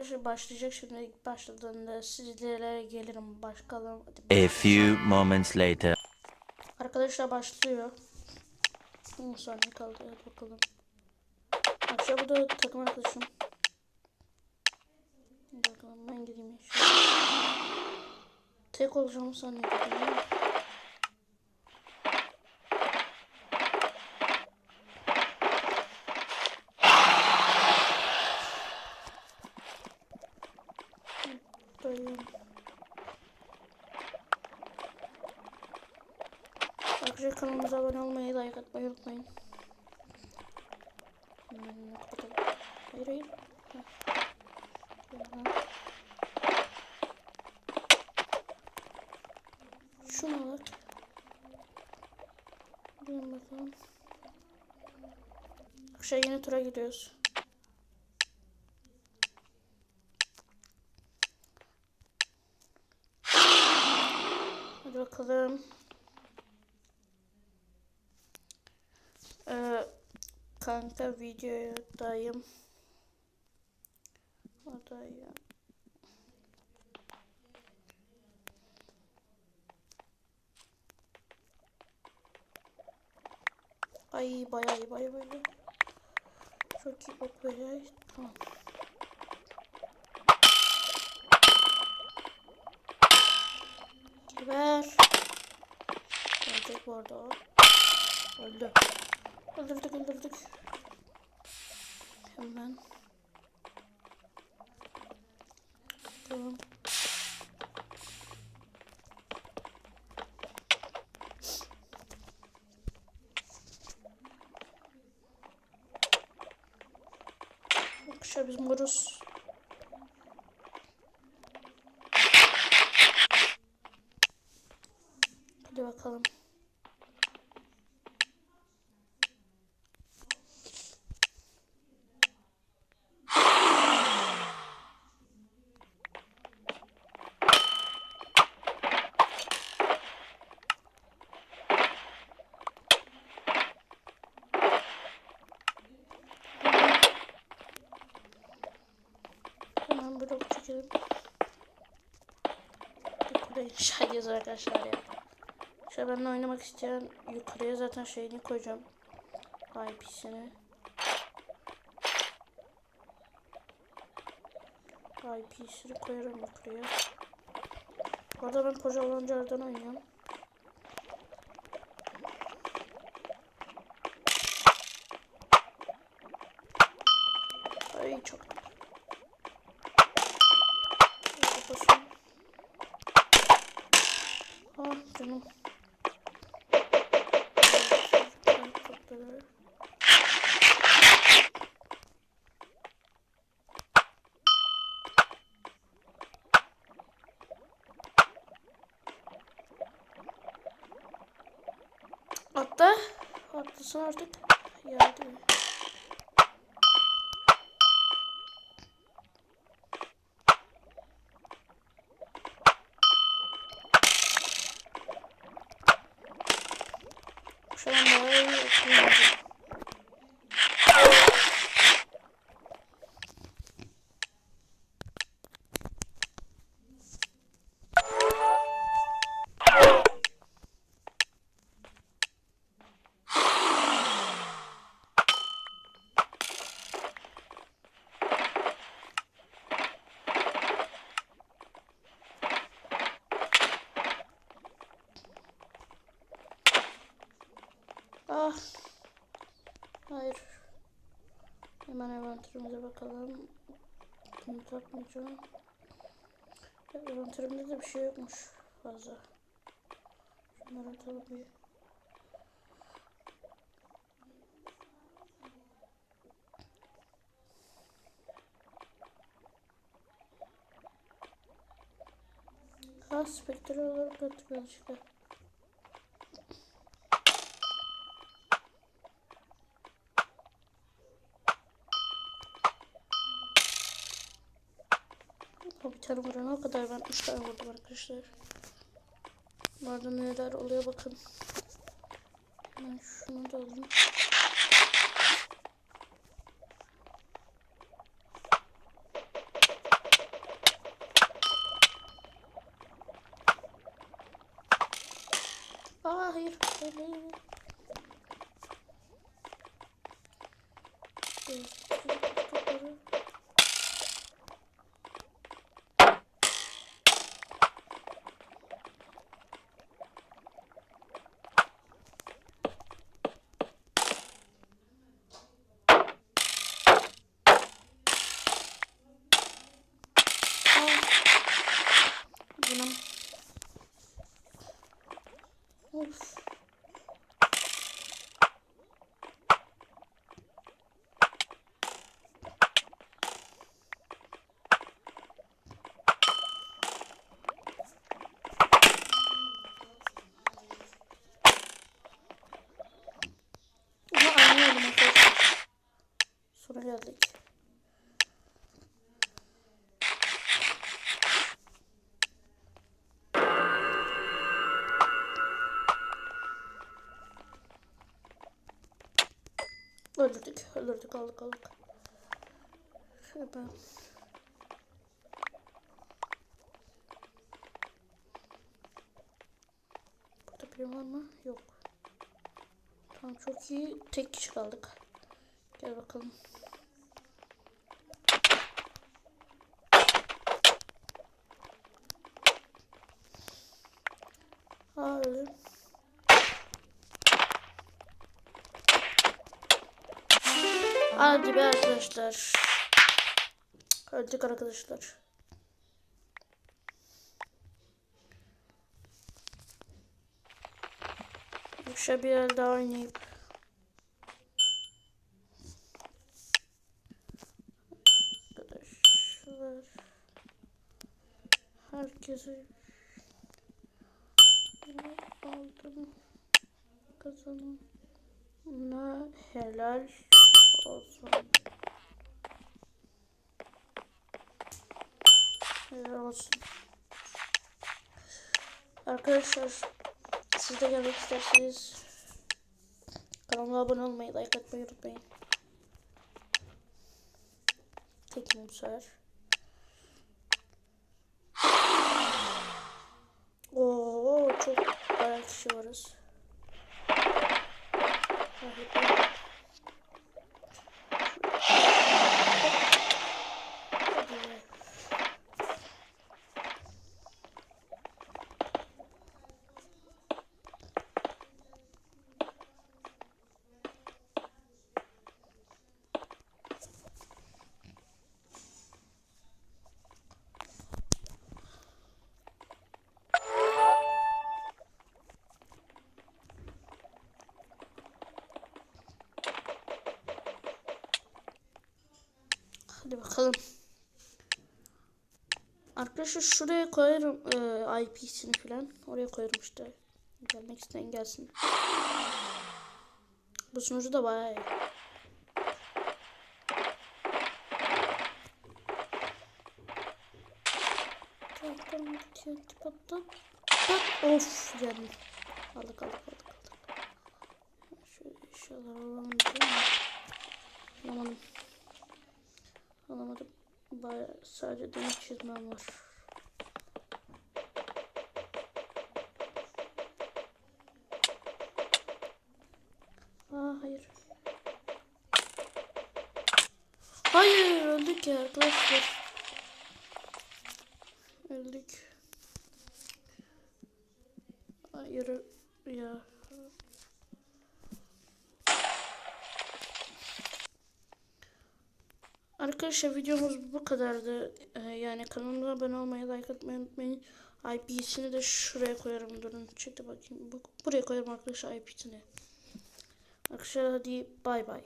Başlayacak şimdi başladığında sizlere gelirim başkalım. Hadi. A few moments later. Arkadaşlar başlıyor. 10 saniye kaldı hadi bakalım. Akşam bu da takım arkadaşım. Bakalım ben gideyim. Şöyle. Tek olacağımı zannediyordum Arkadaşlar kanalımıza abone olmayı, like atmayı unutmayın. Hayır hayır. Şuna bak. Durun bakalım. Arkadaşlar yeni tura gidiyoruz. Hadi bakalım. Ee, kanka videodayım. Odayım. Ay bayağı iyi bayağı bayağı. Çok iyi bak bayağı. Tamam. Geber. Ölecek bu arada o. Öldü. Öldürdük öldürdük. Hemen. Tamam. Arkadaşlar biz moruz. Hadi bakalım. Yukarıya inşa ediyoruz arkadaşlar ya. Şöyle benimle oynamak isteyen yukarıya zaten şeyini koyacağım. IP'sini. IP'sini koyarım yukarıya. Bu arada ben koca alancardan oynuyorum. Ay çok Ah canım. Atla. Atlasın artık. Yardım. Şu an iyi okuyorum. Ah. Hayır. Hemen envanterimize bakalım. Bunu takmayacağım. Envanterimde de bir şey yokmuş fazla. Şunları atalım bir. Ha, spektral olarak attık yanlışlıkla. O bir tane vurana kadar ben 3 tane vurdum arkadaşlar. Bu arada neler oluyor bakın. Ben şunu da alayım. Aa hayır. Hayır. hayır. Geldik. Öldürdük, öldürdük, aldık, aldık. Şöyle ben... Burada biri var mı? Yok. Tamam çok iyi. Tek kişi kaldık. Gel bakalım. Aa öyle. Hadi be arkadaşlar. Öldük arkadaşlar. Şöyle bir yer daha oynayıp. Arkadaşlar. Herkese aldım. Kazanına helal olsun. Helal olsun. Arkadaşlar siz de gelmek isterseniz kanalıma abone olmayı, like atmayı unutmayın. Tekim bu sefer. Çok bayağı kişi varız. Hadi. Hadi. Hadi bakalım. Arkadaşlar şuraya koyarım e, IP'sini falan. Oraya koyarım işte. Gelmek isteyen gelsin. Bu sunucu da bayağı iyi. Of geldi. Aldık aldık aldık aldık. Şöyle inşallah alalım. Alamadım. Bayağı sadece demek çizmem var. Aa hayır. Hayır öldük ya arkadaşlar. Öldük. Hayır ya. Arkadaşlar videomuz bu kadardı. Ee, yani kanalıma abone olmayı, like atmayı unutmayın. IP'sini de şuraya koyarım. Durun çekti bakayım. Bu, buraya koyarım arkadaşlar IP'sini. Arkadaşlar hadi bay bay.